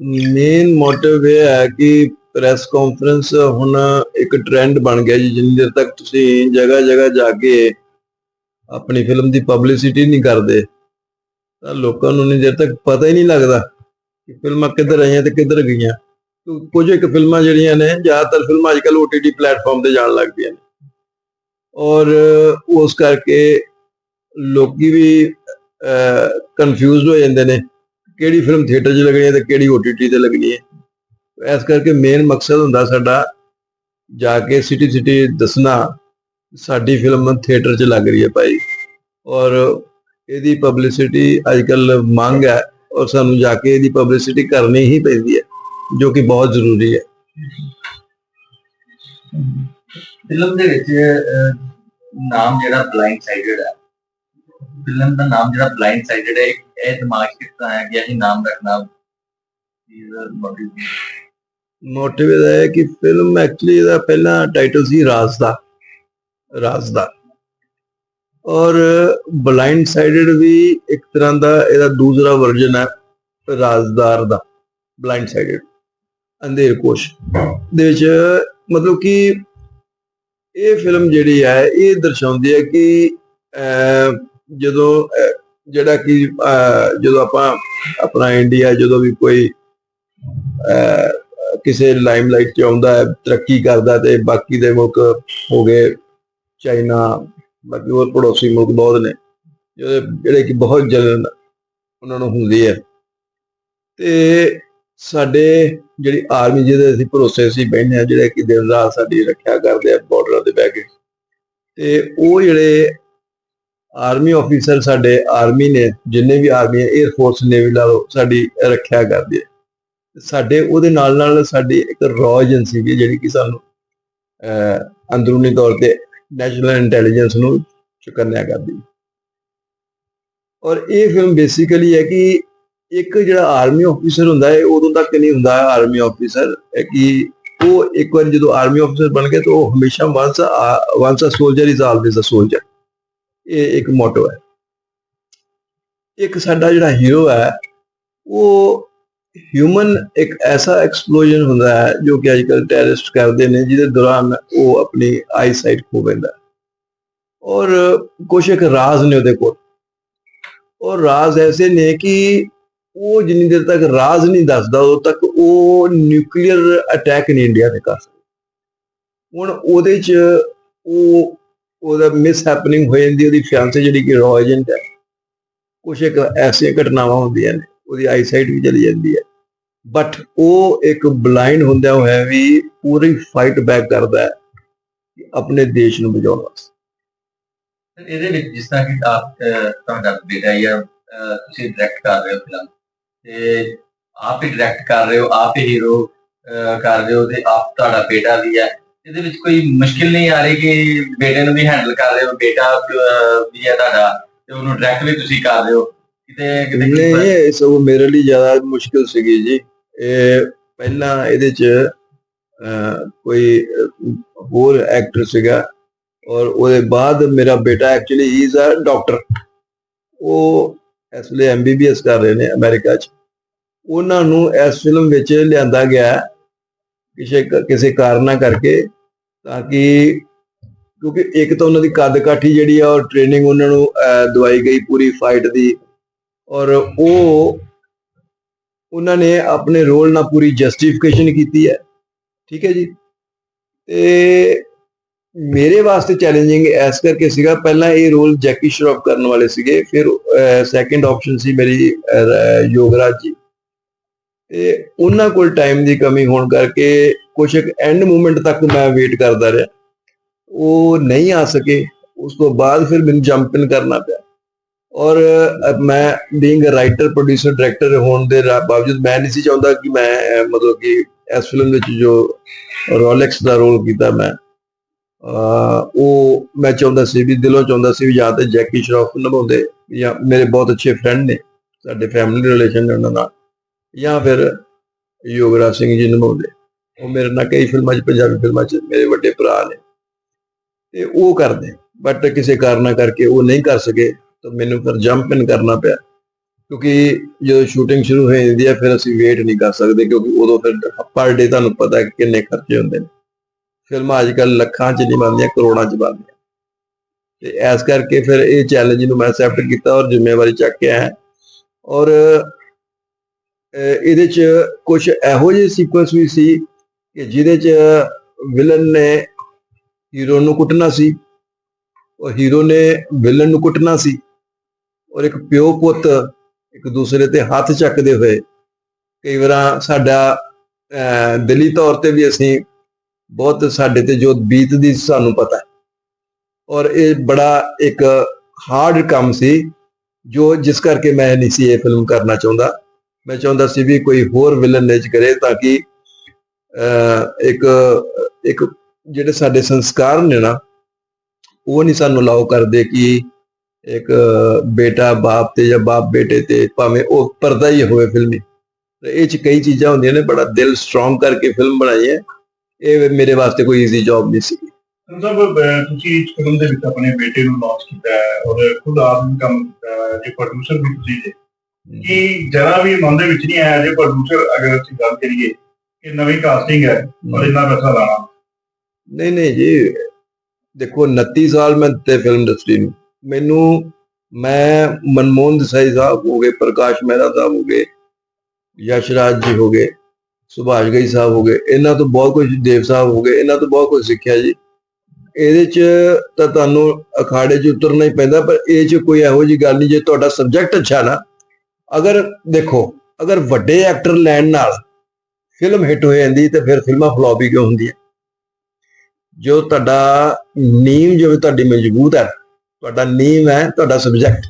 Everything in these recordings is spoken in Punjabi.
ਮੇਨ ਮੋਟਿਵ ਇਹ ਹੈ ਕਿ ਪ੍ਰੈਸ ਕਾਨਫਰੰਸ ਹੁਣ ਇੱਕ ਟ੍ਰੈਂਡ ਬਣ ਗਿਆ ਜੀ, ਜਿੰਨੀ ਦੇਰ ਤੱਕ ਤੁਸੀਂ ਜਗ੍ਹਾ ਜਗ੍ਹਾ ਜਾ ਕੇ ਆਪਣੀ ਫਿਲਮ ਦੀ ਪਬਲਿਸਿਟੀ ਨਹੀਂ ਕਰਦੇ, ਤਾਂ ਲੋਕਾਂ ਨੂੰ ਉਨੀ ਦੇਰ ਤੱਕ ਪਤਾ ਹੀ ਨਹੀਂ ਲੱਗਦਾ ਕਿ ਫਿਲਮਾਂ ਕਿੱਧਰ ਆਈਆਂ ਤੇ ਕਿੱਧਰ ਗਈਆਂ। ਕੁਝ ਇੱਕ ਫਿਲਮਾਂ ਜਿਹੜੀਆਂ ਨੇ, ਜ਼ਿਆਦਾਤਰ ਫਿਲਮਾਂ ਅੱਜਕੱਲ OTT ਪਲੇਟਫਾਰਮ ਤੇ ਜਾਣ ਲੱਗ ਪਈਆਂ ਨੇ। ਔਰ ਉਸ ਕਰਕੇ ਲੋਕੀ ਵੀ ਕਨਫਿਊਜ਼ਡ ਹੋ ਜਾਂਦੇ ਨੇ। ਕਿਹੜੀ ਫਿਲਮ ਥੀਏਟਰ 'ਚ ਲੱਗਣੀ ਹੈ ਤੇ ਕਿਹੜੀ OTT ਤੇ ਲੱਗਣੀ ਹੈ? ਇਸ ਕਰਕੇ ਮੇਨ ਮਕਸਦ ਹੁੰਦਾ ਸਾਡਾ ਜਾ ਕੇ ਸਿਟੀ ਸਿਟੀ ਦੱਸਣਾ, ਸਾਡੀ ਫਿਲਮ ਥੀਏਟਰ 'ਚ ਲੱਗ ਰਹੀ ਹੈ ਭਾਈ। ਔਰ ਇਹਦੀ ਪਬਲਿਸਿਟੀ ਅੱਜਕੱਲ ਮੰਗ ਹੈ ਔਰ ਸਾਨੂੰ ਜਾ ਕੇ ਇਹਦੀ ਪਬਲਿਸਿਟੀ ਕਰਨੀ ਹੀ ਪੈਂਦੀ ਹੈ, ਜੋ ਕਿ ਬਹੁਤ ਜ਼ਰੂਰੀ ਹੈ। ਫਿਲਮ ਦੇ ਵਿੱਚ ਨਾਮ ਜਿਹੜਾ ਬਲਾਈਂਡ ਸਾਈਡਡ ਹੈ। ਫਿਲਮ ਦਾ ਨਾਮ ਜਿਹੜਾ ਬਲਾਈਂਡ ਸਾਈਡਡ ਹੈ ਇਹ ਦਿਮਾਗ 'ਚ ਆਇਆ ਕਿ ਇਹ ਨਾਮ ਰੱਖਣਾ ਮੋਟਿਵ ਇਹਦਾ ਹੈ? ਕਿ ਫਿਲਮ ਐਕਚੁਅਲੀ ਇਹਦਾ ਪਹਿਲਾ ਟਾਈਟਲ ਸੀ ਰਾਜ਼ ਦਾ ਰਾਜ਼ ਦਾ। ਔਰ ਬਲਾਈਂਡ ਸਾਈਡਡ ਵੀ ਇੱਕ ਤਰ੍ਹਾਂ ਦਾ ਇਹਦਾ ਦੂਸਰਾ ਵਰਜਨ ਹੈ ਰਾਜ਼ਦਾਰ ਦਾ ਬਲਾਈਂਡ ਸਾਈਡਡ ਅੰਧੇਰ ਕੋਸ਼। ਦੇ ਵਿੱਚ ਮਤਲਬ ਕਿ ਇਹ ਫਿਲਮ ਜਿਹੜੀ ਹੈ ਇਹ ਦਰਸਾਉਂਦੀ ਹੈ ਕਿ ਅਹ, ਜਦੋਂ ਜਿਹੜਾ ਕਿ ਅਹ, ਜਦੋਂ ਆਪਾਂ ਆਪਣਾ ਇੰਡੀਆ ਜਦੋਂ ਵੀ ਕੋਈ ਅਹ, ਕਿਸੇ ਲਾਈਮਲਾਈਟ 'ਚ ਆਉਂਦਾ ਹੈ ਤਰੱਕੀ ਕਰਦਾ ਤੇ ਬਾਕੀ ਦੇ ਮੁਲਕ ਹੋ ਗਏ ਚਾਈਨਾ ਬਾਕੀ ਹੋਰ ਪੜੋਸੀ ਮੁਲਕ ਬਹੁਤ ਨੇ ਜਿਹੜੇ ਕਿ ਬਹੁਤ ਜਲਨ ਉਹਨਾਂ ਨੂੰ ਹੁੰਦੀ ਹੈ। ਤੇ ਸਾਡੇ ਜਿਹੜੀ ਆਰਮੀ ਜਿਹਦੇ ਅਸੀਂ ਭਰੋਸੇ ਸੀ ਬੈਠੇ ਆ ਜਿਹੜੇ ਕਿ ਦਿਨ ਰਾਤ ਸਾਡੀ ਰੱਖਿਆ ਕਰਦੇ ਆ ਬਾਰਡਰਾਂ ਤੇ ਬਹਿ ਕੇ ਤੇ ਉਹ ਜਿਹੜੇ ਆਰਮੀ ਆਫੀਸਰ ਸਾਡੇ ਆਰਮੀ ਨੇ ਜਿੰਨੇ ਵੀ ਆਰਮੀ ਹੈ 에ਅਰ ਫੋਰਸ ਨੇਵੀ ਲਾ ਲਓ ਸਾਡੀ ਰੱਖਿਆ ਕਰਦੇ ਆ ਸਾਡੇ ਉਹਦੇ ਨਾਲ ਨਾਲ ਸਾਡੀ ਇੱਕ ਰॉ ਏਜੰਸੀ ਵੀ ਜਿਹੜੀ ਕਿ ਸਾਨੂੰ ਅਹ, ਅੰਦਰੂਨੀ ਤੌਰ ਤੇ ਨੈਸ਼ਨਲ ਇੰਟੈਲੀਜੈਂਸ ਨੂੰ ਚੁਕੰਨਿਆ ਕਰਦੀ ਔਰ ਇਹ ਫਿਲਮ ਬੇਸਿਕਲੀ ਹੈ ਕਿ ਇੱਕ ਜਿਹੜਾ ਆਰਮੀ ਆਫੀਸਰ ਹੁੰਦਾ ਹੈ ਉਦੋਂ ਤੱਕ ਨਹੀਂ ਹੁੰਦਾ ਆਰਮੀ ਆਫੀਸਰ ਕਿ ਉਹ ਇੱਕ ਵਾਰ ਜਦੋਂ ਆਰਮੀ ਆਫੀਸਰ ਬਣ ਗਿਆ ਤਾਂ ਉਹ ਹਮੇਸ਼ਾ once once soldier is always a soldier ਇਹ ਇੱਕ ਮੋਟੋ ਹੈ। ਇੱਕ ਸਾਡਾ ਜਿਹੜਾ ਹੀਰੋ ਹੈ, ਉਹ ਹਿਊਮਨ ਇੱਕ ਐਸਾ ਐਕਸਪਲੋਜਨ ਹੁੰਦਾ ਹੈ, ਜੋ ਕਿ ਅੱਜਕੱਲ ਟੈਰਰਿਸਟ ਕਰਦੇ ਨੇ, ਜਿਹਦੇ ਦੌਰਾਨ ਉਹ ਆਪਣੀ ਆਈਸਾਈਟ ਖੋ ਬੈਂਦਾ ਔਰ ਕੁਝ ਇੱਕ ਰਾਜ਼ ਨੇ ਉਹਦੇ ਕੋਲ। ਔਰ ਰਾਜ਼ ਐਸੇ ਨੇ ਕਿ ਉਹ ਜਿੰਨੀ ਦੇਰ ਤੱਕ ਰਾਜ਼ ਨਹੀਂ ਦੱਸਦਾ, ਉਦੋਂ ਤੱਕ ਉਹ ਨਿਊਕਲੀਅਰ ਅਟੈਕ ਨਹੀਂ ਇੰਡੀਆ ਤੇ ਕਰ ਸਕਦਾ। ਹੁਣ ਉਹਦੇ ਚ ਉਹ ਉਹਦਾ ਮਿਸ ਹੈਪਨਿੰਗ ਹੋ ਜਾਂਦੀ ਉਹਦੀ ਫਿਆਂਸੇ ਜਿਹੜੀ ਕਿ ਰॉ ਏਜੰਟ ਹੈ ਕੁਝ ਇੱਕ ਐਸੀਆਂ ਘਟਨਾਵਾਂ ਹੁੰਦੀਆਂ ਨੇ ਉਹਦੀ ਆਈਸਾਈਟ ਵੀ ਚਲੀ ਜਾਂਦੀ ਹੈ। ਬਟ ਉਹ ਇੱਕ ਬਲਾਈਂਡ ਹੁੰਦਾ ਹੋਇਆ ਵੀ ਪੂਰੀ ਫਾਈਟ ਬੈਕ ਕਰਦਾ ਹੈ ਆਪਣੇ ਦੇਸ਼ ਨੂੰ ਬਚਾਉਣ ਵਾਸਤੇ। ਇਹਦੇ ਵਿੱਚ ਜਿਸ ਤਰ੍ਹਾਂ ਕਿ ਆਪ ਤੁਹਾਡਾ ਬੇਟਾ ਜਾਂ ਅਹ, ਤੁਸੀਂ ਡਾਇਰੈਕਟ ਕਰ ਰਹੇ ਹੋ ਫਿਲਮ। ਤੇ ਆਪ ਹੀ ਡਾਇਰੈਕਟ ਕਰ ਰਹੇ ਹੋ ਆਪ ਹੀ ਹੀਰੋ ਕਰ ਰਹੇ ਹੋ ਤੇ ਆਪ ਤੁਹਾਡਾ ਬੇਟਾ ਵੀ ਹੈ। ਇਹਦੇ ਵਿੱਚ ਕੋਈ ਮੁਸ਼ਕਿਲ ਨਹੀਂ ਆ ਰਹੀ ਕਿ ਬੇਟੇ ਨੂੰ ਵੀ ਹੈਂਡਲ ਕਰ ਰਹੇ ਹੋ ਬੇਟਾ ਵੀ ਹੈ ਤੁਹਾਡਾ ਤੇ ਉਹਨੂੰ ਡਾਇਰੈਕਟ ਵੀ ਤੁਸੀਂ ਕਰ ਰਹੇ ਹੋ? ਕਿਤੇ ਕਿਤੇ ਨਹੀਂ ਇਹ ਸਭ ਮੇਰੇ ਲਈ ਜ਼ਿਆਦਾ ਮੁਸ਼ਕਿਲ ਸੀਗੀ ਜੀ। ਇਹ ਪਹਿਲਾਂ ਇਹਦੇ ਚ ਕੋਈ ਹੋਰ ਐਕਟਰ ਸੀਗਾ ਔਰ ਉਹਦੇ ਬਾਅਦ ਮੇਰਾ ਬੇਟਾ actually he is a doctor ਉਹ ਇਸ ਵੇਲੇ ਐਮਬੀਬੀਐਸ ਕਰ ਰਹੇ ਨੇ ਅਮਰੀਕਾ 'ਚ। ਉਹਨਾਂ ਨੂੰ ਇਸ ਫਿਲਮ ਵਿੱਚ ਲਿਆਂਦਾ ਗਿਆ। ਕਿਸੇ ਕਿਸੇ ਕਾਰਨਾ ਕਰਕੇ ਤਾਂ ਕਿ ਕਿਉਂਕਿ ਇੱਕ ਤਾਂ ਉਹਨਾਂ ਦੀ ਕੱਦ ਕਾਠੀ ਜਿਹੜੀ ਆ ਔਰ ਟ੍ਰੇਨਿੰਗ ਉਹਨਾਂ ਨੂੰ ਦਵਾਈ ਗਈ ਪੂਰੀ ਫਾਈਟ ਦੀ ਔਰ ਉਹ ਉਹਨਾਂ ਨੇ ਆਪਣੇ ਰੋਲ ਨਾਲ ਪੂਰੀ ਜਸਟੀਫਿਕੇਸ਼ਨ ਕੀਤੀ ਹੈ। ਠੀਕ ਹੈ ਜੀ? ਤੇ ਮੇਰੇ ਵਾਸਤੇ ਚੈਲੰਜਿੰਗ ਐਸ ਕਰਕੇ ਸੀਗਾ, ਪਹਿਲਾਂ ਇਹ ਰੋਲ ਜੈਕੀ ਸ਼ਰੋਫ ਕਰਨ ਵਾਲੇ ਸੀਗੇ, ਫਿਰ ਸੈਕੰਡ ਆਪਸ਼ਨ ਸੀ ਮੇਰੀ ਯੋਗਰਾਜ ਜੀ। ਤੇ ਉਹਨਾਂ ਕੋਲ ਟਾਈਮ ਦੀ ਕਮੀ ਹੋਣ ਕਰਕੇ ਕੁਝ ਇੱਕ ਐਂਡ ਮੂਮੈਂਟ ਤੱਕ ਮੈਂ ਵੇਟ ਕਰਦਾ ਰਿਹਾ। ਉਹ ਨਹੀਂ ਆ ਸਕੇ, ਉਸ ਤੋਂ ਬਾਅਦ ਫਿਰ ਮੈਨੂੰ ਜੰਪ ਇਨ ਕਰਨਾ ਪਿਆ। ਔਰ ਮੈਂ being a writer producer director ਹੋਣ ਦੇ ਬਾਵਜੂਦ ਮੈਂ ਨਹੀਂ ਸੀ ਚਾਹੁੰਦਾ ਕਿ ਮੈਂ, ਮਤਲਬ ਕਿ ਇਸ ਫਿਲਮ ਵਿੱਚ ਜੋ ਰੋਲੈਕਸ ਦਾ ਰੋਲ ਕੀਤਾ ਮੈਂ ਉਹ ਮੈਂ ਚਾਹੁੰਦਾ ਸੀ ਵੀ, ਦਿਲੋਂ ਚਾਹੁੰਦਾ ਸੀ ਵੀ ਜਾਂ ਤੇ ਜੈਕੀ ਸ਼ਰੋਫ ਨਿਭਾਉਂਦੇ ਜਾਂ ਮੇਰੇ ਬਹੁਤ ਅੱਛੇ ਫਰੈਂਡ ਨੇ, ਸਾਡੇ ਫੈਮਿਲੀ ਰਿਲੇਸ਼ਨ ਨੇ ਉਹਨਾਂ ਨਾਲ। ਜਾਂ ਫਿਰ ਯੋਗਰਾਜ ਸਿੰਘ ਜੀ ਨਿਭਾਉਂਦੇ। ਉਹ ਮੇਰੇ ਨਾਲ ਕਈ ਫਿਲਮਾਂ 'ਚ, ਪੰਜਾਬੀ ਫਿਲਮਾਂ 'ਚ ਮੇਰੇ ਵੱਡੇ ਭਰਾ ਨੇ। ਤੇ ਉਹ ਕਰਦੇ ਬਟ ਕਿਸੇ ਕਾਰਨਾਂ ਕਰਕੇ ਉਹ ਨਹੀਂ ਕਰ ਸਕੇ, ਤਾਂ ਮੈਨੂੰ ਫਿਰ ਜੰਪ ਇਨ ਕਰਨਾ ਪਿਆ। ਕਿਉਂਕਿ ਜਦੋਂ ਸ਼ੂਟਿੰਗ ਸ਼ੁਰੂ ਹੋ ਜਾਂਦੀ ਹੈ, ਫਿਰ ਅਸੀਂ ਵੇਟ ਨਹੀਂ ਕਰ ਸਕਦੇ, ਕਿਉਂਕਿ ਉਦੋਂ ਫਿਰ ਪਰ ਡੇ ਤੁਹਾਨੂੰ ਪਤਾ ਹੈ ਕਿ ਕਿੰਨੇ ਖਰਚੇ ਹੁੰਦੇ ਨੇ। ਫਿਲਮਾਂ ਅੱਜ ਕੱਲ ਲੱਖਾਂ 'ਚ ਨਹੀਂ ਬਣਦੀਆਂ, ਕਰੋੜਾਂ 'ਚ ਬਣਦੀਆਂ। ਤੇ ਇਸ ਕਰਕੇ ਫਿਰ ਇਹ ਚੈਲੰਜ ਨੂੰ ਮੈਂ ਐਕਸੈਪਟ ਕੀਤਾ ਔਰ ਜ਼ਿੰਮੇਵਾਰੀ ਚੱਕ ਕੇ ਆਇਆ। ਔਰ ਇਹਦੇ 'ਚ ਕੁਝ ਇਹੋ ਜਿਹੇ ਸੀਕੁਐਂਸ ਵੀ ਸੀ ਕਿ ਜਿਹਦੇ 'ਚ ਵਿਲਨ ਨੇ ਹੀਰੋ ਨੂੰ ਕੁੱਟਣਾ ਸੀ। ਔਰ ਹੀਰੋ ਨੇ ਵਿਲਨ ਨੂੰ ਕੁੱਟਣਾ ਸੀ ਔਰ ਇੱਕ ਪਿਓ ਪੁੱਤ ਇੱਕ ਦੂਸਰੇ ਤੇ ਹੱਥ ਚੱਕਦੇ ਹੋਏ ਕਈ ਵਾਰਾਂ ਸਾਡਾ ਦਿੱਲੀ ਤੌਰ ਤੇ ਵੀ ਅਸੀਂ ਬਹੁਤ ਸਾਡੇ ਤੇ ਜੋ ਬੀਤਦੀ ਸਾਨੂੰ ਪਤਾ। ਹੈ ਔਰ ਇਹ ਬੜਾ ਇੱਕ ਹਾਰਡ ਕੰਮ ਸੀ ਜੋ ਜਿਸ ਕਰਕੇ ਮੈਂ ਨਹੀਂ ਸੀ ਇਹ ਫਿਲਮ ਕਰਨਾ ਚਾਹੁੰਦਾ। ਮੈਂ ਚਾਹੁੰਦਾ ਸੀ ਵੀ ਕੋਈ ਹੋਰ ਵਿਲਨ ਨੇ ਚ ਕਰੇ ਤਾਂ ਕਿ ਇੱਕ ਇੱਕ ਜਿਹੜੇ ਸਾਡੇ ਸੰਸਕਾਰ ਨੇ ਨਾ, ਉਹ ਨਹੀਂ ਸਾਨੂੰ ਅਲਾਉ ਕਰਦੇ ਕਿ ਇੱਕ ਬੇਟਾ ਬਾਪ ਤੇ ਜਾਂ ਬਾਪ ਬੇਟੇ ਤੇ ਭਾਵੇਂ ਉਹ ਪਰਦਾ ਹੀ ਹੋਵੇ ਫਿਲਮੀ ਇਹ ਚ ਕਈ ਚੀਜ਼ਾਂ ਹੁੰਦੀਆਂ ਨੇ, ਬੜਾ ਦਿਲ ਸਟਰੋਂਗ ਕਰਕੇ ਫਿਲਮ ਬਣਾਈ ਹੈ। ਇਹ ਮੇਰੇ ਵਾਸਤੇ ਕੋਈ ਈਜ਼ੀ ਜੌਬ ਨਹੀਂ ਸੀ। ਸਭ ਤੁਸੀਂ ਇਸ ਫਿਲਮ ਦੇ ਵਿੱਚ ਆਪਣੇ ਬੇਟੇ ਨੂੰ ਲਾਂਚ ਕੀਤਾ ਹੈ ਔਰ ਖੁਦ ਆਪ ਕੰਮ ਕੀਤਾ ਜੇ ਪ੍ਰੋਡਿਊਸਰ ਵੀ ਤੁਸੀਂ ਜੇ ਕਿ ਜਰਾ ਵੀ ਮਨ ਦੇ ਵਿੱਚ ਨਹੀਂ ਆਇਆ ਜੇ ਪ੍ਰੋਡਿਊਸਰ ਅਗਰ ਅਸੀਂ ਗੱਲ ਕਰੀਏ ਕਿ ਨਵੀਂ ਕਾਸਟਿੰਗ ਹੈ ਔਰ ਇੰਨਾ ਪੈਸਾ ਲਾਣਾ। ਨਹੀਂ ਨਹੀਂ ਜੀ ਦੇਖੋ 29 ਸਾਲ ਮੈਂ ਦਿੱਤੇ ਫਿਲਮ ਇੰਡਸਟਰੀ ਨੂੰ। ਮੈਨੂੰ ਮੈਂ ਮਨਮੋਹਨ ਦੇਸਾਈ ਸਾਹਿਬ ਹੋ ਗਏ ਪ੍ਰਕਾਸ਼ ਮਹਿਰਾ ਸਾਹਿਬ ਹੋ ਗਏ ਯਸ਼ ਰਾਜ ਜੀ ਹੋ ਗਏ ਸੁਭਾਸ਼ ਗਈ ਸਾਹਿਬ ਹੋ ਗਏ ਇਹਨਾਂ ਤੋਂ ਬਹੁਤ ਕੁਝ ਦੇਵ ਸਾਹਿਬ ਹੋ ਗਏ ਇਹਨਾਂ ਤੋਂ ਬਹੁਤ ਕੁਝ ਸਿੱਖਿਆ ਜੀ। ਇਹਦੇ ਚ ਤਾਂ ਤੁਹਾਨੂੰ ਅਖਾੜੇ 'ਚ ਉਤਰਨਾ ਹੀ ਪੈਂਦਾ ਪਰ ਇਹ 'ਚ ਕੋਈ ਇਹੋ ਜੀ ਗੱਲ ਨਹੀਂ ਜੇ ਤੁਹਾਡਾ ਸਬਜੈਕਟ ਅੱਛਾ ਨਾ ਅਗਰ ਦੇਖੋ, ਅਗਰ ਵੱਡੇ ਐਕਟਰ ਲੈਣ ਨਾਲ ਫਿਲਮ ਹਿੱਟ ਹੋ ਜਾਂਦੀ ਤੇ ਫਿਰ ਫਿਲਮਾਂ ਫਲॉप ਹੀ ਕਿਉਂ ਹੁੰਦੀਆਂ? ਜੋ ਤੁਹਾਡਾ ਨੀਮ ਜੋ ਤੁਹਾਡੀ ਮਜ਼ਬੂਤ ਹੈ, ਤੁਹਾਡਾ ਨੀਮ ਹੈ, ਤੁਹਾਡਾ ਸਬਜੈਕਟ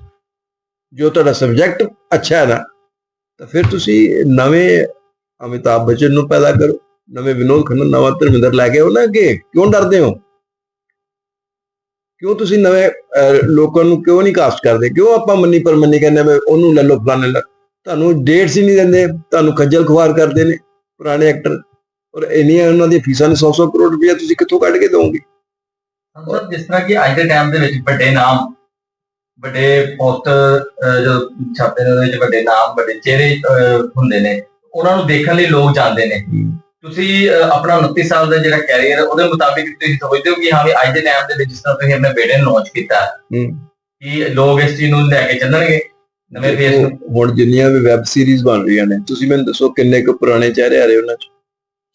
ਜੋ ਤੁਹਾਡਾ ਸਬਜੈਕਟ ਅੱਛਾ ਹੈ ਨਾ, ਤਾਂ ਫਿਰ ਤੁਸੀਂ ਨਵੇਂ ਅਮਿਤਾਭ ਬੱਚਨ ਨੂੰ ਪੈਦਾ ਕਰੋ, ਨਵੇਂ ਵਿਨੋਦ ਖੰਨਾ, ਨਵਾਂ ਧਰਮਿੰਦਰ ਲੈ ਕੇ ਆਓ ਨਾ ਅੱਗੇ। ਕਿਉਂ ਡਰਦੇ ਹੋ? ਕਿਉਂ ਤੁਸੀਂ ਨਵੇਂ ਲੋਕਾਂ ਨੂੰ ਕਿਉਂ ਨਹੀਂ ਕਾਸਟ ਕਰਦੇ? ਕਿਉਂ ਆਪਾਂ ਮੰਨੀ ਪਰਮੰਨੀ ਕਹਿੰਦੇ ਆ ਵੀ ਉਹਨੂੰ ਲੈ ਲਓ ਫਲਾਣੇ ਲੈ ਤੁਹਾਨੂੰ ਡੇਟਸ ਹੀ ਨਹੀਂ ਦਿੰਦੇ ਤੁਹਾਨੂੰ ਖੱਜਲ ਖੁਆਰ ਕਰਦੇ ਨੇ ਪੁਰਾਣੇ ਐਕਟਰ ਔਰ ਇੰਨੀਆਂ ਉਹਨਾਂ ਦੀਆਂ ਫੀਸਾਂ ਨੇ 100-100 ਕਰੋੜ ਰੁਪਏ ਤੁਸੀਂ ਕਿੱਥੋਂ ਕੱਢ ਕੇ ਦੋਗੇ ਸਰ ਜਿਸ ਤਰ੍ਹਾਂ ਕਿ ਅੱਜ ਦੇ ਟਾਈਮ ਦੇ ਵਿੱਚ ਵੱਡੇ ਨਾਮ ਵੱਡੇ ਪੋਸਟਰ ਜੋ ਛਾਪੇ ਉਹਦੇ ਵਿੱਚ ਵੱਡੇ ਨਾਮ ਵੱਡੇ ਚਿਹਰੇ ਹੁੰਦੇ ਨੇ ਉਹਨਾਂ ਨੂੰ ਦੇਖਣ ਲਈ ਲੋਕ ਜਾਂਦੇ ਨੇ। ਤੁਸੀਂ ਆਪਣਾ 29 ਸਾਲ ਦਾ ਜਿਹੜਾ ਕੈਰੀਅਰ ਉਹਦੇ ਮੁਤਾਬਿਕ ਤੁਸੀਂ ਸੋਚਦੇ ਹੋ ਕਿ ਹਾਂ ਵੀ ਅੱਜ ਦੇ ਟਾਈਮ ਦੇ ਵਿੱਚ ਜਿਸ ਤਰ੍ਹਾਂ ਤੁਸੀਂ ਆਪਣੇ ਬੇਟੇ ਨੂੰ ਲਾਂਚ ਕੀਤਾ। ਹੂੰ। ਕਿ ਲੋਕ ਇਸ ਚੀਜ਼ ਨੂੰ ਲੈ ਕੇ ਚੱਲਣਗੇ ਨਵੇਂ ਫੇਸ ਨੂੰ। ਹੁਣ ਜਿੰਨੀਆਂ ਵੀ ਵੈਬ ਸੀਰੀਜ਼ ਬਣ ਰਹੀਆਂ ਨੇ ਤੁਸੀਂ ਮੈਨੂੰ ਦੱਸੋ ਕਿੰਨੇ ਕੁ ਪੁਰਾਣੇ ਚਿਹਰੇ ਆ ਰਹੇ ਉਹਨਾਂ 'ਚ?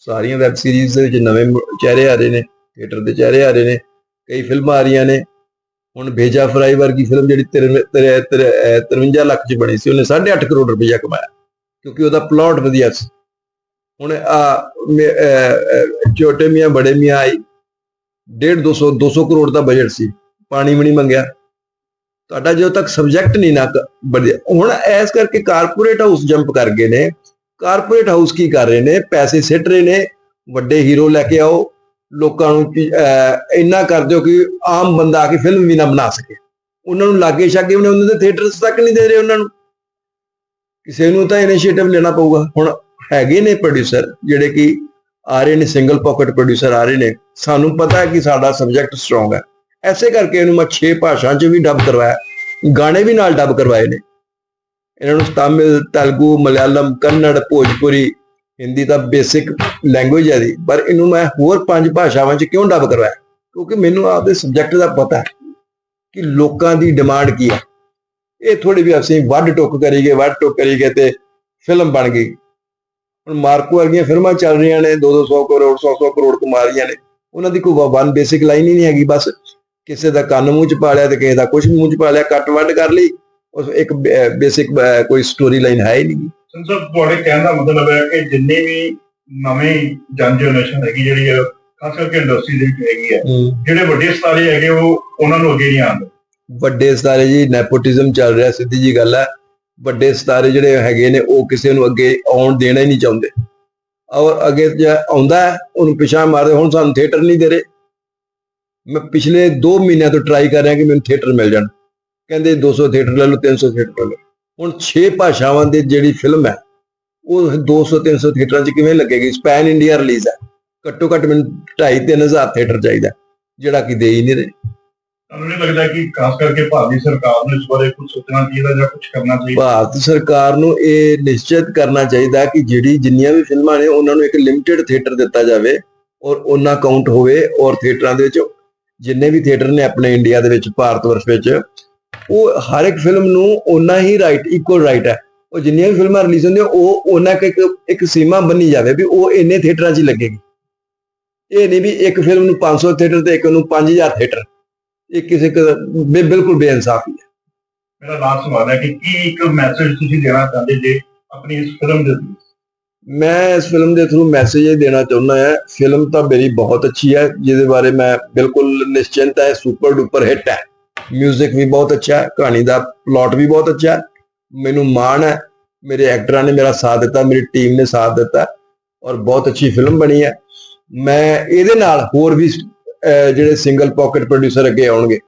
ਸਾਰੀਆਂ ਵੈਬ ਸੀਰੀਜ਼ ਦੇ ਵਿੱਚ ਨਵੇਂ ਚਿਹਰੇ ਆ ਰਹੇ ਨੇ ਥੀਏਟਰ ਦੇ ਚਿਹਰੇ ਆ ਰਹੇ ਨੇ ਕਈ ਫਿਲਮਾਂ ਆ ਰਹੀਆਂ ਨੇ। ਹੁਣ ਭੇਜਾ ਫਰਾਈ ਵਰਗੀ ਫਿਲਮ ਜਿਹੜੀ 53 ਲੱਖ 'ਚ ਬਣੀ ਸੀ ਉਹਨੇ 8.5 ਕਰੋੜ ਰੁਪਇਆ ਕਮਾਇਆ ਕਿਉਂਕਿ ਉਹਦਾ ਪਲਾਟ ਵਧੀਆ ਸੀ। ਹੁਣ ਆ ਛੋਟੇ ਮੀਆਂ, ਬੜੇ ਮੀਆਂ ਆਈ। 1.5 200 200 ਕਰੋੜ ਦਾ ਬਜਟ ਸੀ। ਪਾਣੀ ਵੀ ਨਹੀਂ ਮੰਗਿਆ। ਤੁਹਾਡਾ ਜਦੋਂ ਤੱਕ ਸਬਜੈਕਟ ਨਹੀਂ ਨਾ ਹੁਣ ਐਸ ਕਰਕੇ ਕਾਰਪੋਰੇਟ ਹਾਊਸ ਜੰਪ ਕਰ ਗਏ ਨੇ। ਕਾਰਪੋਰੇਟ ਹਾਊਸ ਕੀ ਕਰ ਰਹੇ ਨੇ? ਪੈਸੇ ਸਿੱਟ ਰਹੇ ਨੇ। ਵੱਡੇ ਹੀਰੋ ਲੈ ਕੇ ਆਓ। ਲੋਕਾਂ ਨੂੰ ਇੰਨਾ ਕਰ ਦਿਓ ਕਿ ਆਮ ਬੰਦਾ ਆ ਕੇ ਫਿਲਮ ਵੀ ਨਾ ਬਣਾ ਸਕੇ। ਉਹਨਾਂ ਨੂੰ ਲਾਗੇ ਛਾਗੇ ਉਹਨੇ ਉਹਨਾਂ ਦੇ ਥੀਏਟਰਸ ਤੱਕ ਨਹੀਂ ਦੇ ਰਹੇ ਉਹਨਾਂ ਨੂੰ। ਕਿਸੇ ਨੂੰ ਤਾਂ ਇਨੀਸ਼ੀਏਟਿਵ ਲੈਣਾ ਪਊਗਾ। ਹੁਣ ਹੈਗੇ ਨੇ ਪ੍ਰੋਡਿਊਸਰ ਜਿਹੜੇ ਕਿ ਆ ਰਹੇ ਨੇ ਸਿੰਗਲ ਪਾਕਟ ਪ੍ਰੋਡਿਊਸਰ ਆ ਰਹੇ ਨੇ, ਸਾਨੂੰ ਪਤਾ ਹੈ ਕਿ ਸਾਡਾ ਸਬਜੈਕਟ ਸਟਰੋਂਗ ਹੈ। ਐਸੇ ਕਰਕੇ ਇਹਨੂੰ ਮੈਂ 6 ਭਾਸ਼ਾ 'ਚ ਵੀ ਡਬ ਕਰਵਾਇਆ, ਗਾਣੇ ਵੀ ਨਾਲ ਡਬ ਕਰਵਾਏ ਨੇ। ਇਹਨਾਂ ਨੂੰ ਤਾਮਿਲ, ਤੇਲਗੂ, ਮਲਿਆਲਮ, ਕੰਨੜ, ਭੋਜਪੁਰੀ, ਹਿੰਦੀ ਤਾਂ ਬੇਸਿਕ ਲੈਂਗੁਏਜ ਹੈ ਦੀ ਪਰ ਇਹਨੂੰ ਮੈਂ ਹੋਰ ਪੰਜ ਭਾਸ਼ਾਵਾਂ 'ਚ ਕਿਉਂ ਡਬ ਕਰਵਾਇਆ? ਕਿਉਂਕਿ ਮੈਨੂੰ ਆਪਦੇ ਸਬਜੈਕਟ ਦਾ ਪਤਾ ਹੈ ਕਿ ਲੋਕਾਂ ਦੀ ਡਿਮਾਂਡ ਕੀ ਹੈ। ਇਹ ਥੋੜੀ ਵੀ ਅਸੀਂ ਵੱਡ ਟੁੱਕ ਕਰੀਏ ਵੱਡ ਟੁੱਕ ਕਰੀਏ ਤੇ ਫਿਲਮ ਬਣ ਗਈ। ਹੁਣ ਮਾਰਕੋ ਵਰਗੀਆਂ ਫਿਲਮਾਂ ਚੱਲ ਰਹੀਆਂ ਨੇ 200 ਕਰੋੜ 100 ਕਰੋੜ ਕਮਾ ਰਹੀਆਂ ਨੇ। ਉਹਨਾਂ ਦੀ ਕੋਈ ਵਨ ਬੇਸਿਕ ਲਾਈਨ ਹੀ ਨਹੀਂ ਹੈਗੀ ਬਸ ਕਿਸੇ ਦਾ ਕੰਨ ਮੂੰਹ ਚ ਪਾ ਲਿਆ ਤੇ ਕਿਸੇ ਦਾ ਕੁਝ ਮੂੰਹ ਚ ਪਾ ਲਿਆ ਕੱਟ ਵੱਢ ਕਰ ਲਈ ਉਸ ਇੱਕ ਬੇਸਿਕ ਕੋਈ ਸਟੋਰੀ ਲਾਈਨ ਹੈ ਹੀ ਨਹੀਂ। ਸੰਸਦ ਤੁਹਾਡੇ ਕਹਿਣ ਦਾ ਮਤਲਬ ਹੈ ਕਿ ਜਿੰਨੇ ਵੀ ਨਵੇਂ ਜਨ ਜਨਰੇਸ਼ਨ ਹੈਗੀ ਜਿਹੜੀ ਹੈ ਖਾਸ ਕਰਕੇ ਇੰਡਸਟਰੀ ਦੇ ਵਿੱਚ ਹੈਗੀ ਹੈ ਜਿਹੜੇ ਵੱਡੇ ਸਤਾਰੇ ਹੈਗੇ ਉਹ ਉਹਨਾਂ ਨੂੰ ਅੱਗੇ ਨਹੀਂ ਆਉਂਦੇ। ਵੱਡੇ ਸਤਾਰੇ ਜੀ ਨੈਪੋਟਿਜ਼ਮ ਚੱਲ ਰਿਹਾ ਸਿੱਧੀ ਜੀ ਗੱਲ ਹੈ। ਵੱਡੇ ਸਿਤਾਰੇ ਜਿਹੜੇ ਹੈਗੇ ਨੇ, ਉਹ ਕਿਸੇ ਨੂੰ ਅੱਗੇ ਆਉਣ ਦੇਣਾ ਹੀ ਨਹੀਂ ਚਾਹੁੰਦੇ। ਔਰ ਅੱਗੇ ਜੇ ਆਉਂਦਾ ਉਹਨੂੰ ਪਿਛਾ ਮਾਰਦੇ, ਹੁਣ ਸਾਨੂੰ ਥੀਏਟਰ ਨਹੀਂ ਦੇ ਰਹੇ। ਮੈਂ ਪਿਛਲੇ 2 ਮਹੀਨਿਆਂ ਤੋਂ ਟਰਾਈ ਕਰ ਰਿਹਾ ਕਿ ਮੈਨੂੰ ਥੀਏਟਰ ਮਿਲ ਜਾਣ। ਕਹਿੰਦੇ 200 ਥੀਏਟਰ ਲੈ ਲਓ 300 ਥੀਏਟਰ ਲੈ ਲਓ। ਹੁਣ 6 ਭਾਸ਼ਾਵਾਂ ਦੀ ਜਿਹੜੀ ਫਿਲਮ ਹੈ, ਉਹ 200 300 ਥੀਏਟਰਾਂ 'ਚ ਕਿਵੇਂ ਲੱਗੇਗੀ? ਸਪੈਨ ਇੰਡੀਆ ਰਿਲੀਜ਼ ਹੈ। ਘੱਟੋ ਘੱਟ ਮੈਨੂੰ 2.5 3000 ਥੀਏਟਰ ਚਾਹੀਦਾ ਜਿਹੜਾ ਕਿ ਦੇ ਹੀ ਨਹੀਂ ਰਹੇ। ਤੁਹਾਨੂੰ ਨਹੀਂ ਲੱਗਦਾ ਕਿ ਖਾਸ ਕਰਕੇ ਭਾਰਤੀ ਸਰਕਾਰ ਨੂੰ ਇਸ ਬਾਰੇ ਕੁਝ ਸੋਚਣਾ ਚਾਹੀਦਾ ਜਾਂ ਕੁਝ ਕਰਨਾ ਚਾਹੀਦਾ? ਭਾਰਤ ਸਰਕਾਰ ਨੂੰ ਇਹ ਨਿਸ਼ਚਿਤ ਕਰਨਾ ਚਾਹੀਦਾ ਕਿ ਜਿਹੜੀ ਜਿੰਨੀਆਂ ਵੀ ਫਿਲਮਾਂ ਨੇ ਉਹਨਾਂ ਨੂੰ ਇੱਕ ਲਿਮਟਿਡ ਥੀਏਟਰ ਦਿੱਤਾ ਜਾਵੇ ਔਰ ਉਹਨਾਂ ਕਾਊਂਟ ਹੋਵੇ ਔਰ ਥੀਏਟਰਾਂ ਦੇ ਵਿੱਚ ਜਿੰਨੇ ਵੀ ਥੀਏਟਰ ਨੇ ਆਪਣੇ ਇੰਡੀਆ ਦੇ ਵਿੱਚ, ਭਾਰਤ ਵਰਸ਼ ਵਿੱਚ, ਉਹ ਹਰ ਇੱਕ ਫਿਲਮ ਨੂੰ ਉਹਨਾਂ ਹੀ ਰਾਈਟ ਇਕੁਅਲ ਰਾਈਟ ਹੈ। ਉਹ ਜਿੰਨੀਆਂ ਵੀ ਫਿਲਮਾਂ ਰਿਲੀਜ਼ ਹੁੰਦੀਆਂ, ਉਹ ਉਹਨਾਂ ਇੱਕ ਇੱਕ- ਇੱਕ ਸੀਮਾ ਬੰਨੀ ਜਾਵੇ ਵੀ ਉਹ ਇੰਨੇ ਥੀਏਟਰਾਂ 'ਚ ਹੀ ਲੱਗੇਗੀ। ਇਹ ਨਹੀਂ ਵੀ ਇੱਕ ਫਿਲਮ ਨੂੰ 500 ਥੀਏਟਰ ਤੇ ਇੱਕ ਨੂੰ 5000 ਥੀਏਟਰ ਇਹ ਕਿਸੇ ਬਿਲਕੁਲ ਬੇਇਨਸਾਫੀ ਹੈ ਮੇਰਾ ਲਾਸਟ ਸਵਾਲ ਹੈ ਕਿ ਕੀ ਇੱਕ ਮੈਸੇਜ ਤੁਸੀਂ ਦੇਣਾ ਚਾਹੁੰਦੇ ਜੇ ਆਪਣੀ ਇਸ ਫਿਲਮ ਦੇ through? ਮੈਂ ਇਸ ਫਿਲਮ ਦੇ ਥਰੂ ਮੈਸੇਜ ਇਹ ਦੇਣਾ ਚਾਹੁੰਦਾ ਹਾਂ ਫਿਲਮ ਤਾਂ ਮੇਰੀ ਬਹੁਤ ਅੱਛੀ ਹੈ ਜਿਹਦੇ ਬਾਰੇ ਮੈਂ ਬਿਲਕੁਲ ਨਿਸ਼ਚਿੰਤ ਹੈ ਸੁਪਰ ਡੂਪਰ ਹਿੱਟ ਹੈ। 뮤직 ਵੀ ਬਹੁਤ ਅੱਛਾ ਹੈ ਕਹਾਣੀ ਦਾ ਪਲਾਟ ਵੀ ਬਹੁਤ ਅੱਛਾ ਹੈ। ਮੈਨੂੰ ਮਾਣ ਹੈ ਮੇਰੇ ਐਕਟਰਾਂ ਨੇ ਮੇਰਾ ਸਾਥ ਦਿੱਤਾ ਮੇਰੀ ਟੀਮ ਨੇ ਸਾਥ ਦਿੱਤਾ ਔਰ ਬਹੁਤ ਅੱਛੀ ਫਿਲਮ ਬਣੀ ਹੈ। ਮੈਂ ਇਹਦੇ ਨਾਲ ਹੋਰ ਵੀ ਜਿਹੜੇ ਸਿੰਗਲ ਪਾਕਟ ਪ੍ਰੋਡਿਊਸਰ ਅੱਗੇ ਆਉਣਗੇ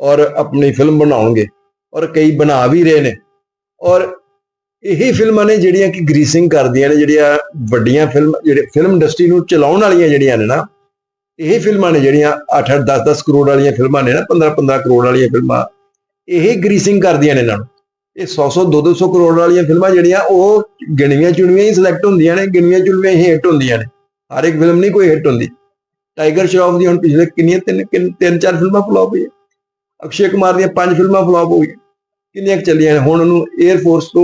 ਔਰ ਆਪਣੀ ਫਿਲਮ ਬਣਾਉਣਗੇ ਔਰ ਕਈ ਬਣਾ ਵੀ ਰਹੇ ਨੇ ਔਰ ਇਹੀ ਫਿਲਮਾਂ ਨੇ ਜਿਹੜੀਆਂ ਕਿ ਗਰੀਸਿੰਗ ਕਰਦੀਆਂ ਨੇ, ਜਿਹੜੀਆਂ ਵੱਡੀਆਂ ਫਿਲਮ ਜਿਹੜੇ ਫਿਲਮ ਇੰਡਸਟਰੀ ਨੂੰ ਚਲਾਉਣ ਵਾਲੀਆਂ ਜਿਹੜੀਆਂ ਨੇ ਨਾ, ਇਹ ਫਿਲਮਾਂ ਨੇ ਜਿਹੜੀਆਂ 8-8 10-10 ਕਰੋੜ ਵਾਲੀਆਂ ਫਿਲਮਾਂ ਨੇ ਨਾ 15-15 ਕਰੋੜ ਵਾਲੀਆਂ ਫਿਲਮਾਂ ਇਹ ਗਰੀਸਿੰਗ ਕਰਦੀਆਂ ਨੇ ਇਹਨਾਂ ਨੂੰ। ਇਹ 100-100 200 ਕਰੋੜ ਵਾਲੀਆਂ ਫਿਲਮਾਂ ਜਿਹੜੀਆਂ, ਉਹ ਗਿਣਵੀਆਂ ਚੁਣਵੀਆਂ ਹੀ ਸਿਲੈਕਟ ਹੁੰਦੀਆਂ ਨੇ ਗਿਣਵੀਆਂ ਚੁਣਵੀਆਂ ਹੀ ਹਿੱਟ ਹੁੰਦੀਆਂ ਨੇ। ਹਰ ਇੱਕ ਫਿਲਮ ਨਹੀਂ ਕੋਈ ਹਿੱਟ ਹੁੰਦੀ। ਟਾਈਗਰ ਸ਼ਰਾਫ ਦੀ ਹੁਣ ਪਿਛਲੇ ਕਿੰਨੀਆਂ ਤਿੰਨ ਤਿੰਨ ਚਾਰ ਫਿਲਮਾਂ ਫਲॉप ਹੋਈਆਂ ਅਕਸ਼ੇ ਕੁਮਾਰ ਦੀਆਂ ਪੰਜ ਫਿਲਮਾਂ ਫਲॉप ਹੋ। ਗਈਆਂ ਕਿੰਨੀਆਂ ਚੱਲੀਆਂ ਹੁਣ ਉਹਨੂੰ 에ਅਰ ਫੋਰਸ ਤੋਂ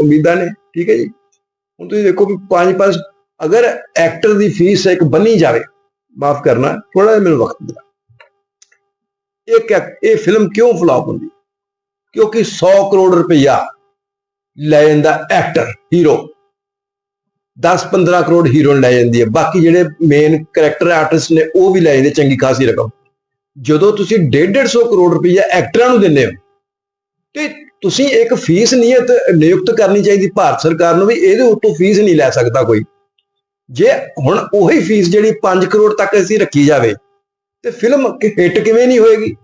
ਉਮੀਦਾਂ ਨੇ, ਠੀਕ ਹੈ ਜੀ? ਹੁਣ ਤੁਸੀਂ ਦੇਖੋ ਵੀ ਪੰਜ ਪੰਜ, ਅਗਰ ਐਕਟਰ ਦੀ ਫੀਸ ਇੱਕ ਬੰਨੀ ਜਾਵੇ, ਮਾਫ ਕਰਨਾ ਥੋੜਾ ਜਿਹਾ ਮੈਨੂੰ ਵਕਤ ਦਿਓ। ਇਹ ਇਹ ਫਿਲਮ ਕਿਉਂ ਫਲॉप ਹੁੰਦੀ? ਕਿਉਂਕਿ 100 ਕਰੋੜ ਰੁਪਈਆ ਲੈ ਜਾਂਦਾ ਐਕਟਰ ਹੀਰੋ 10-15 ਕਰੋੜ ਹੀਰੋਇਨ ਲੈ ਜਾਂਦੀ ਹੈ। ਬਾਕੀ ਜਿਹੜੇ ਮੇਨ ਕੈਰੈਕਟਰ ਆਰਟਿਸਟ ਨੇ, ਉਹ ਵੀ ਲੈ ਜਾਂਦੇ ਚੰਗੀ ਖਾਸੀ ਰਕਮ। ਜਦੋਂ ਤੁਸੀਂ 150 ਕਰੋੜ ਰੁਪਈਆ ਐਕਟਰਾਂ ਨੂੰ ਦਿੰਦੇ ਹੋ, ਤੇ ਤੁਸੀਂ ਇੱਕ ਫੀਸ ਨਿਯਤ ਨਿਯੁਕਤ ਕਰਨੀ ਚਾਹੀਦੀ ਭਾਰਤ ਸਰਕਾਰ ਨੂੰ ਵੀ, ਇਹਦੇ ਉੱਤੋਂ ਫੀਸ ਨਹੀਂ ਲੈ ਸਕਦਾ ਕੋਈ। ਜੇ ਹੁਣ ਉਹੀ ਫੀਸ ਜਿਹੜੀ 5 ਕਰੋੜ ਤੱਕ ਅਸੀਂ ਰੱਖੀ ਜਾਵੇ, ਤੇ ਫਿਲਮ ਹਿੱਟ ਕਿਵੇਂ ਨਹੀਂ ਹੋਏਗੀ?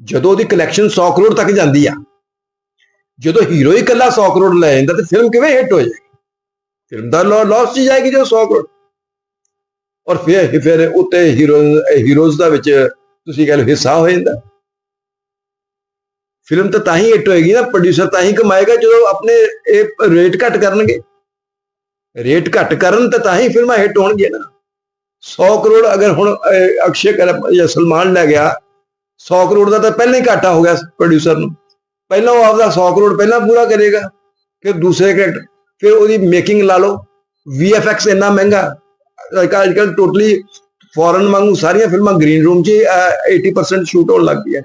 ਜਦੋਂ ਉਹਦੀ ਕਲੈਕਸ਼ਨ 100 ਕਰੋੜ ਤੱਕ ਜਾਂਦੀ ਆ, ਜਦੋਂ ਹੀਰੋ ਹੀ ਇਕੱਲਾ 100 ਕਰੋੜ ਲੈ ਜਾਂਦਾ, ਤੇ ਫਿਲਮ ਕਿਵੇਂ ਹਿੱਟ ਹੋ ਜਾਏਗੀ? ਫਿਲਮ ਦਾ ਲਾਸ ਚ ਜਾਏਗੀ ਜਦੋਂ 100 ਕਰੋੜ ਔਰ ਫਿਰ ਫਿਰ ਉੱਤੇ ਹੀਰੋ ਹੀਰੋਜ਼ ਦਾ ਵਿੱਚ ਤੁਸੀਂ ਕਹਿ ਲਓ ਹਿੱਸਾ ਹੋ ਜਾਂਦਾ ਫਿਲਮ ਤਾਂ ਤਾਂ ਹੀ ਹਿੱਟ ਹੋਏਗੀ ਨਾ ਪ੍ਰੋਡਿਊਸਰ ਤਾਂ ਹੀ ਕਮਾਏਗਾ ਜਦੋਂ ਆਪਣੇ ਇਹ ਰੇਟ ਘੱਟ ਕਰਨਗੇ ਰੇਟ ਘੱਟ ਕਰਨ ਤਾਂ ਤਾਂ ਹੀ ਫਿਲਮਾਂ ਹਿੱਟ ਹੋਣਗੀਆਂ ਨਾ 100 ਕਰੋੜ ਅਗਰ ਹੁਣ ਅਕਸ਼ੇ ਕਰ ਜਾਂ ਸਲਮਾਨ ਲੈ ਗਿਆ 100 ਕਰੋੜ ਦਾ ਤਾਂ ਪਹਿਲਾਂ ਹੀ ਘਾਟਾ ਹੋ ਗਿਆ ਪ੍ਰੋਡਿਊਸਰ ਨੂੰ ਪਹਿਲਾਂ ਉਹ ਆਪਦਾ 100 ਕਰੋੜ ਪਹਿਲਾਂ ਪੂਰਾ ਕਰੇਗਾ ਫਿਰ ਦੂਸਰੇ ਕਰੈਕਟਰ ਫਿਰ ਉਹਦੀ ਮੇਕਿੰਗ ਲਾ ਲਓ। VFX ਇੰਨਾ ਮਹਿੰਗਾ। ਅੱਜ ਕੱਲ ਟੋਟਲੀ ਫੋਰਨ ਵਾਂਗੂ ਸਾਰੀਆਂ ਫਿਲਮਾਂ ਗ੍ਰੀਨ ਰੂਮ 'ਚ ਹੀ, ਅਹ, 80% ਸ਼ੂਟ ਹੋਣ ਲੱਗ ਗਈਆਂ।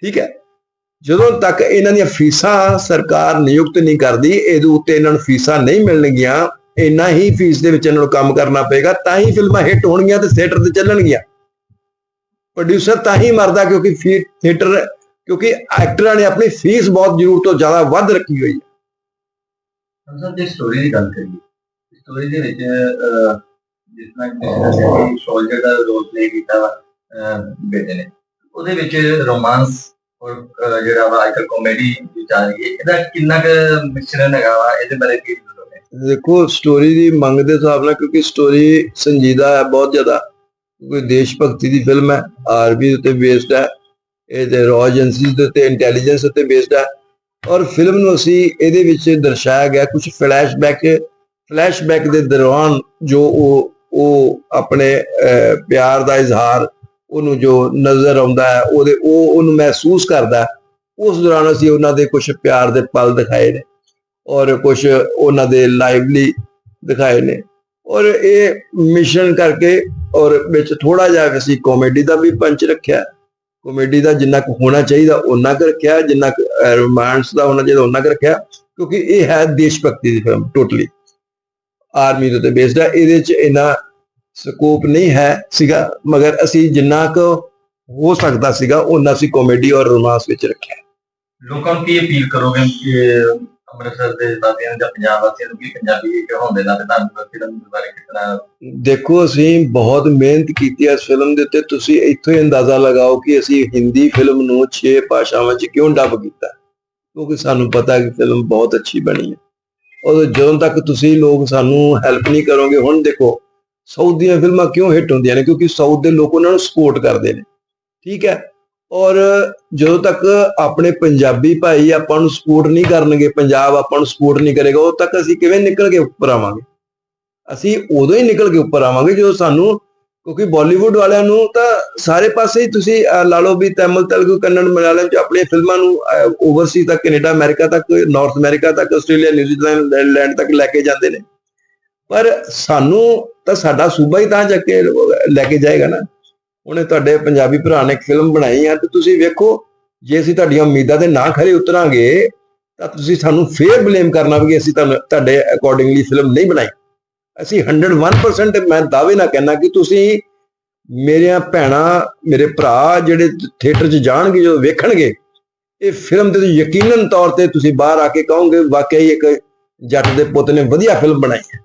ਠੀਕ ਹੈ? ਜਦੋਂ ਤੱਕ ਇਹਨਾਂ ਦੀਆਂ ਫੀਸਾਂ ਸਰਕਾਰ ਨਿਯੁਕਤ ਨਹੀਂ ਕਰਦੀ ਇਹਦੇ ਉੱਤੇ ਇਹਨਾਂ ਨੂੰ ਫੀਸਾਂ ਨਹੀਂ ਮਿਲਣਗੀਆਂ ਇੰਨਾ ਹੀ ਫੀਸ ਦੇ ਵਿੱਚ ਇਹਨਾਂ ਨੂੰ ਕੰਮ ਕਰਨਾ ਪਏਗਾ ਤਾਂ ਹੀ ਫਿਲਮਾਂ ਹਿੱਟ ਹੋਣਗੀਆਂ ਤੇ ਥੀਏਟਰ ਤੇ ਚੱਲਣਗੀਆਂ। ਪ੍ਰੋਡਿਊਸਰ ਤਾਂ ਹੀ ਮਰਦਾ ਕਿਉਂਕਿ ਥੀਏਟਰ ਕਿਉਂਕਿ ਐਕਟਰਾਂ ਨੇ ਆਪਣੀ ਫੀਸ ਬਹੁਤ ਜ਼ਰੂਰ ਤੋਂ ਜ਼ਿਆਦਾ ਵੱਧ ਰੱਖੀ ਹੋਈ ਹੈ। ਸਰ ਜੇ ਸਟੋਰੀ ਦੀ ਗੱਲ ਕਰੀਏ। ਸਟੋਰੀ ਦੇ ਵਿੱਚ ਜਿਸ ਤਰ੍ਹਾਂ ਕਿ ਸੋਲਜਰ ਦਾ ਰੋਲ ਪਲੇ ਕੀਤਾ ਵਾ ਬੇਟੇ ਨੇ। ਉਹਦੇ ਵਿੱਚ ਰੋਮਾਂਸ ਔਰ ਜਿਹੜਾ ਵਾ ਅੱਜਕੱਲ ਕਾਮੇਡੀ ਆ ਰਹੀ ਹੈ। ਇਹਦਾ ਕਿੰਨਾ ਕੁ ਮਿਸ਼ਰਣ ਹੈਗਾ ਵਾ ਇਹਦੇ ਬਾਰੇ ਕੀ ਦੇਖੋ ਸਟੋਰੀ ਦੀ ਮੰਗ ਦੇ ਹਿਸਾਬ ਨਾਲ ਕਿਉਂਕਿ ਸਟੋਰੀ ਸੰਜੀਦਾ ਹੈ ਬਹੁਤ ਜ਼ਿਆਦਾ। ਕੋਈ ਦੇਸ਼ ਭਗਤੀ ਦੀ ਫਿਲਮ ਹੈ ਆਰਮੀ ਦੇ ਉੱਤੇ ਬੇਸਡ ਹੈ। ਇਹ ਤੇ ਰॉ ਏਜੰਸੀਜ਼ ਦੇ ਉੱਤੇ ਇੰਟੈਲੀਜੈਂਸ ਉੱਤੇ ਬੇਸਡ ਹੈ। ਔਰ ਫਿਲਮ ਨੂੰ ਅਸੀਂ ਇਹਦੇ ਵਿੱਚ ਦਰਸਾਇਆ ਗਿਆ ਕੁਝ ਫਲੈਸ਼ਬੈਕ ਫਲੈਸ਼ਬੈਕ ਦੇ ਦੌਰਾਨ ਜੋ ਉਹ ਉਹ ਆਪਣੇ ਪਿਆਰ ਦਾ ਇਜ਼ਹਾਰ, ਉਹਨੂੰ ਜੋ ਨਜ਼ਰ ਆਉਂਦਾ ਹੈ, ਉਹਦੇ, ਉਹ ਉਹਨੂੰ ਮਹਿਸੂਸ ਕਰਦਾ ਉਸ ਦੌਰਾਨ ਅਸੀਂ ਉਹਨਾਂ ਦੇ ਕੁਝ ਪਿਆਰ ਦੇ ਪਲ ਦਿਖਾਏ ਨੇ ਔਰ ਕੁਝ ਉਹਨਾਂ ਦੇ ਲਾਈਵਲੀ ਦਿਖਾਏ ਨੇ ਔਰ ਇਹ ਮਿਸ਼ਨ ਕਰਕੇ ਔਰ ਵਿੱਚ ਥੋੜਾ ਜਿਹਾ ਅਸੀਂ ਕਾਮੇਡੀ ਦਾ ਵੀ ਪੰਚ ਰੱਖਿਆ। ਕਾਮੇਡੀ ਦਾ ਜਿੰਨਾ ਕੁ ਹੋਣਾ ਚਾਹੀਦਾ ਉਹਨਾਂ ਕੁ ਰੱਖਿਆ, ਜਿੰਨਾ ਕੁ ਰੋਮਾਂਸ ਦਾ ਹੋਣਾ ਚਾਹੀਦਾ ਉਹਨਾਂ ਕੁ ਰੱਖਿਆ, ਕਿਉਂਕਿ ਇਹ ਹੈ ਦੇਸ਼ ਭਗਤੀ ਦੀ ਫਿਲਮ ਟੋਟਲੀ ਆਰਮੀ ਦੇ ਉੱਤੇ ਬੇਸਡ ਹੈ, ਇਹਦੇ ਚ ਇੰਨਾ ਸਕੋਪ ਨਹੀਂ ਹੈ ਸੀਗਾ, ਮਗਰ ਅਸੀਂ ਜਿੰਨਾ ਕੁ ਹੋ ਸਕਦਾ ਸੀਗਾ ਉਹਨਾਂ ਅਸੀਂ ਕਾਮੇਡੀ ਔਰ ਰੋਮਾਂਸ ਵਿੱਚ ਰੱਖਿਆ। ਲੋਕਾਂ ਨੂੰ ਕੀ ਅਪੀਲ ਕਰੋਗੇ ਅੰਮ੍ਰਿਤਸਰ ਦੇ ਵਾਸੀਆਂ ਨੂੰ ਜਾਂ ਪੰਜਾਬ ਵਾਸੀਆਂ ਨੂੰ ਕੀ ਪੰਜਾਬੀ ਕਿਉਂ ਹੁੰਦੇ ਤੇ ਤੁਹਾਨੂੰ ਫਿਲਮ ਬਾਰੇ ਕਿਤਨਾ ਦੇਖੋ, ਅਸੀਂ ਬਹੁਤ ਮਿਹਨਤ ਕੀਤੀ ਇਸ ਫਿਲਮ ਦੇ ਉੱਤੇ। ਤੁਸੀਂ ਇੱਥੋਂ ਹੀ ਅੰਦਾਜ਼ਾ ਲਗਾਓ ਕਿ ਅਸੀਂ ਹਿੰਦੀ ਫਿਲਮ ਨੂੰ 6 ਭਾਸ਼ਾਵਾਂ 'ਚ ਕਿਉਂ ਡੱਬ ਕੀਤਾ? ਕਿਉਂਕਿ ਸਾਨੂੰ ਪਤਾ ਕਿ ਫਿਲਮ ਬਹੁਤ ਅੱਛੀ ਬਣੀ ਹੈ ਔਰ ਜਦੋਂ ਤੱਕ ਤੁਸੀਂ ਲੋਕ ਸਾਨੂੰ ਹੈਲਪ ਨਹੀਂ ਕਰੋਗੇ, ਹੁਣ ਦੇਖੋ, ਸਾਊਥ ਦੀਆਂ ਫਿਲਮਾਂ ਕਿਉਂ ਹਿੱਟ ਹੁੰਦੀਆਂ ਨੇ? ਕਿਉਂਕਿ ਸਾਊਥ ਦੇ ਲੋਕ ਉਹਨਾਂ ਨੂੰ ਸਪੋਰਟ ਕਰਦੇ ਨੇ। ਠੀਕ ਹੈ? ਔਰ ਜਦੋਂ ਤੱਕ ਆਪਣੇ ਪੰਜਾਬੀ ਭਾਈ ਆਪਾਂ ਨੂੰ ਸਪੋਰਟ ਨਹੀਂ ਕਰਨਗੇ, ਪੰਜਾਬ ਆਪਾਂ ਨੂੰ ਸਪੋਰਟ ਨਹੀਂ ਕਰੇਗਾ, ਉਦੋਂ ਤੱਕ ਅਸੀਂ ਕਿਵੇਂ ਨਿਕਲ ਕੇ ਉੱਪਰ ਆਵਾਂਗੇ? ਅਸੀਂ ਉਦੋਂ ਹੀ ਨਿਕਲ ਕੇ ਉੱਪਰ ਆਵਾਂਗੇ ਜਦੋਂ ਸਾਨੂੰ, ਕਿਉਂਕਿ ਬਾਲੀਵੁੱਡ ਵਾਲਿਆਂ ਨੂੰ ਤਾਂ ਸਾਰੇ ਪਾਸੇ ਹੀ ਤੁਸੀਂ ਲਾ ਲਓ ਵੀ ਤਮਿਲ ਤੇਲਗੂ ਕੰਨੜ ਮਲਿਆਲਮ ਚ ਆਪਣੀਆਂ ਫਿਲਮਾਂ ਨੂੰ ਓਵਰਸੀਜ਼ ਤੱਕ, ਕੈਨੇਡਾ, ਅਮਰੀਕਾ ਤੱਕ ਨਾਰਥ ਅਮਰੀਕਾ ਤੱਕ ਆਸਟ੍ਰੇਲੀਆ ਨਿਊਜ਼ੀਲੈਂਡ ਲੈਂਡ ਤੱਕ ਲੈ ਕੇ ਜਾਂਦੇ ਨੇ। ਪਰ ਸਾਨੂੰ ਤਾਂ ਸਾਡਾ ਸੂਬਾ ਹੀ ਤਾਂ ਜਾ ਕੇ ਲੈ ਕੇ ਜਾਏਗਾ ਨਾ। ਉਹਨੇ ਤੁਹਾਡੇ ਪੰਜਾਬੀ ਭਰਾ ਨੇ ਇੱਕ ਫਿਲਮ ਬਣਾਈ ਆ, ਤੇ ਤੁਸੀਂ ਵੇਖੋ, ਜੇ ਅਸੀਂ ਤੁਹਾਡੀਆਂ ਉਮੀਦਾਂ ਦੇ ਨਾ ਖਰੇ ਉਤਰਾਂਗੇ, ਤਾਂ ਤੁਸੀਂ ਸਾਨੂੰ ਫੇਰ ਬਲੇਮ ਕਰਨਾ ਵੀ ਅਸੀਂ ਤੁਹਾਨੂੰ, ਤੁਹਾਡੇ ਅਕੋਰਡਿੰਗਲੀ ਫਿਲਮ ਨਹੀਂ ਬਣਾਈ। ਅਸੀਂ 101% ਮੈਂ ਦਾਅਵੇ ਨਾਲ ਕਹਿਣਾ ਕਿ ਤੁਸੀਂ ਮੇਰੀਆਂ ਭੈਣਾਂ, ਮੇਰੇ ਭਰਾ ਜਿਹੜੇ ਥੀਏਟਰ 'ਚ ਜਾਣਗੇ, ਜਦੋਂ ਵੇਖਣਗੇ, ਇਹ ਫਿਲਮ ਤੇ ਯਕੀਨਨ ਤੌਰ ਤੇ ਤੁਸੀਂ ਬਾਹਰ ਆ ਕੇ ਕਹੋਗੇ, ਵਾਕਈ ਇੱਕ ਜੱਟ ਦੇ ਪੁੱਤ ਨੇ ਵਧੀਆ ਫਿਲਮ ਬਣਾਈ ਹੈ।